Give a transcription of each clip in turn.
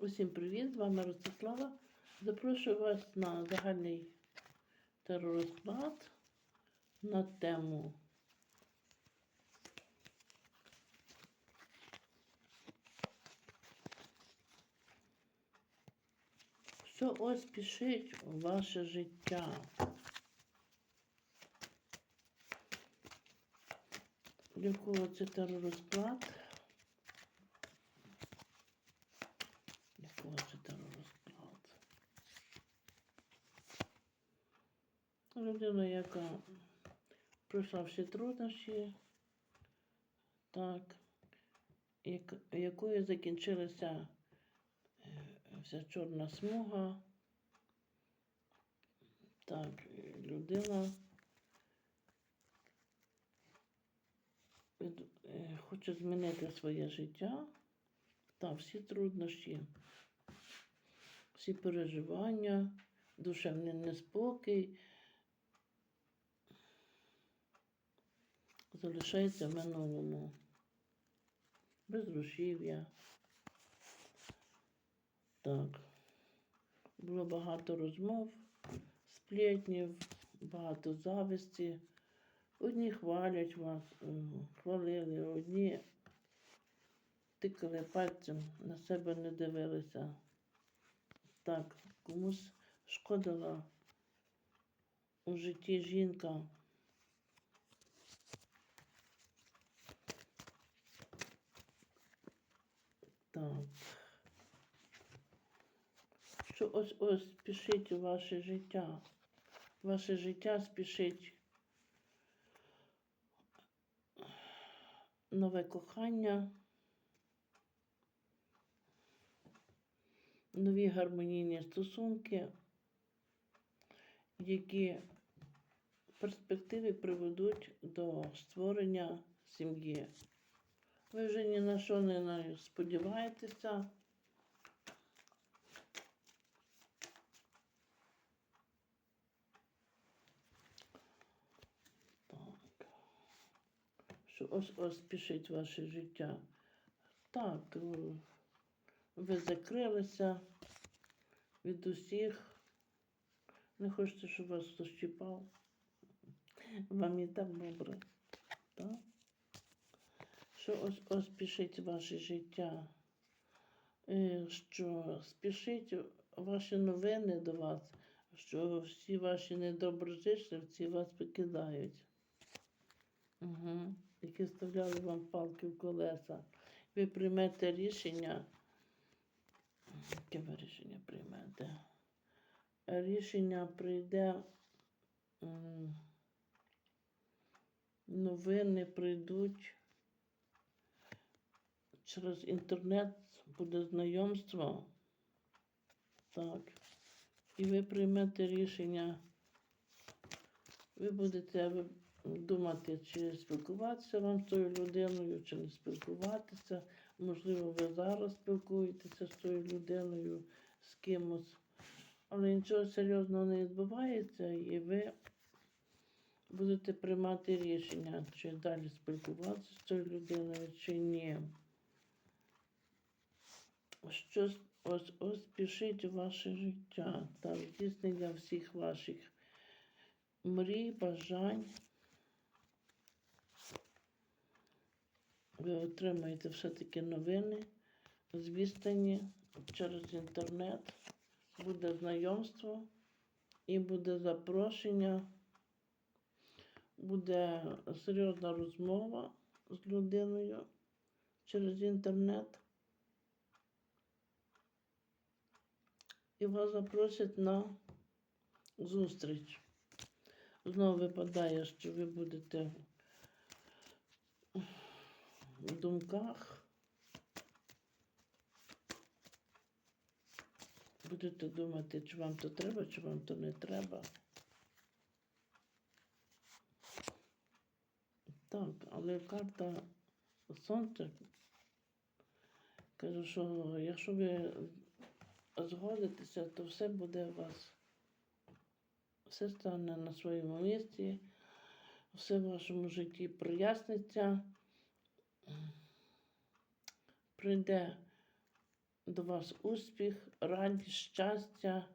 Усім привіт! З вами Ростислава. Запрошую вас на загальний теророзклад на тему Що ось пішить у ваше життя? Якого це теророзклад? Якого це теророзклад? Людина, яка пройшла всі труднощі, так, як, якою закінчилася е, вся чорна смуга. Так, людина е, хоче змінити своє життя. Так, всі труднощі, всі переживання, душевний неспокій залишається в минулому. Безрушів'я. Так. Було багато розмов, сплетнів, багато зависті. Одні хвалять вас, е, хвалили, одні тикали пальцем, на себе не дивилися. Так, комусь шкодила у житті жінка. Так. Що ось ось спішить у ваше життя. Ваше життя спішить нове кохання, нові гармонійні стосунки, які в перспективі приведуть до створення сім'ї. Ви вже ні на що не сподіваєтеся. Ось ось спішить ваше життя. Так, ви закрилися від усіх. Не хочете, щоб вас хтось чіпав. Вам і так добре. Так? Що ось ось спішить ваше життя. Е, Що спішить ваші новини до вас, що всі ваші недоброжичливці вас покидають. Угу. Які вставляли вам палки в колеса. Ви приймете рішення. Яке ви рішення приймете? Рішення прийде. Новини прийдуть через інтернет буде знайомство. Так. І ви приймете рішення. Ви будете думати, чи спілкуватися вам з тою людиною, чи не спілкуватися. Можливо, ви зараз спілкуєтеся з тою людиною, з кимось. Але нічого серйозного не відбувається, і ви будете приймати рішення, чи далі спілкуватися з тою людиною, чи ні. Щось ось ось спішить у ваше життя та здійснення всіх ваших мрій, бажань. Ви отримаєте все-таки новини з через інтернет. Буде знайомство і буде запрошення, буде серйозна розмова з людиною через інтернет. І вас запросять на зустріч. Знову випадає, що ви будете думках. Будете думати, чи вам то треба, чи вам то не треба. Так, але карта сонця каже, що якщо ви згодитеся, то все буде у вас. Все стане на своєму місці, все в вашому житті проясниться. Прийде до вас успіх, радість, щастя.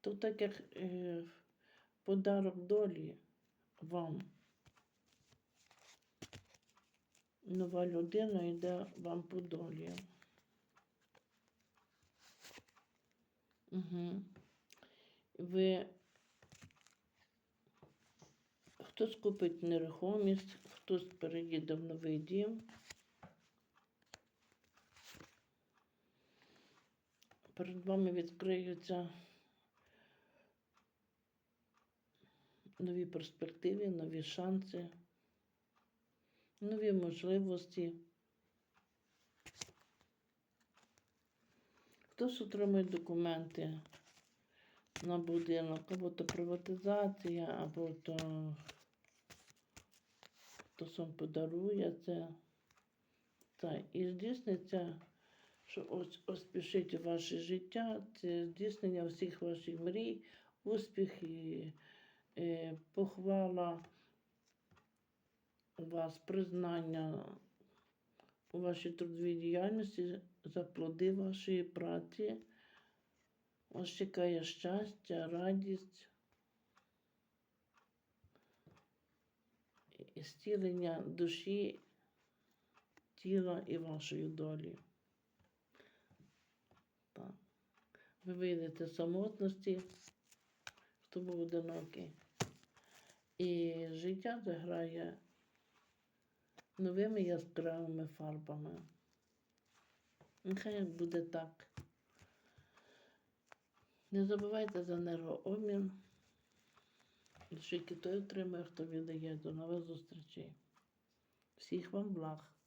То так як е, подарок долі вам. Нова людина йде вам по долі. Угу. Ви хтось купить нерухомість, хтось переїде в новий дім. Перед вами відкриються нові перспективи, нові шанси, нові можливості. Хтось отримує документи на будинок, або то приватизація, або то хтось вам подарує. Так, і здійсниться, що ось успішить ваше життя, це здійснення всіх ваших мрій, успіх і е, похвала вас, признання у вашій трудовій діяльності за плоди вашої праці. Вас чекає щастя, радість, і зцілення душі, тіла і вашої долі. Так. Ви вийдете з самотності, хто був одинокий. І життя заграє новими яскравими фарбами. Нехай буде так. Не забувайте за енергообмін. Лише той отримає, хто віддає. До нових зустрічей. Всіх вам благ.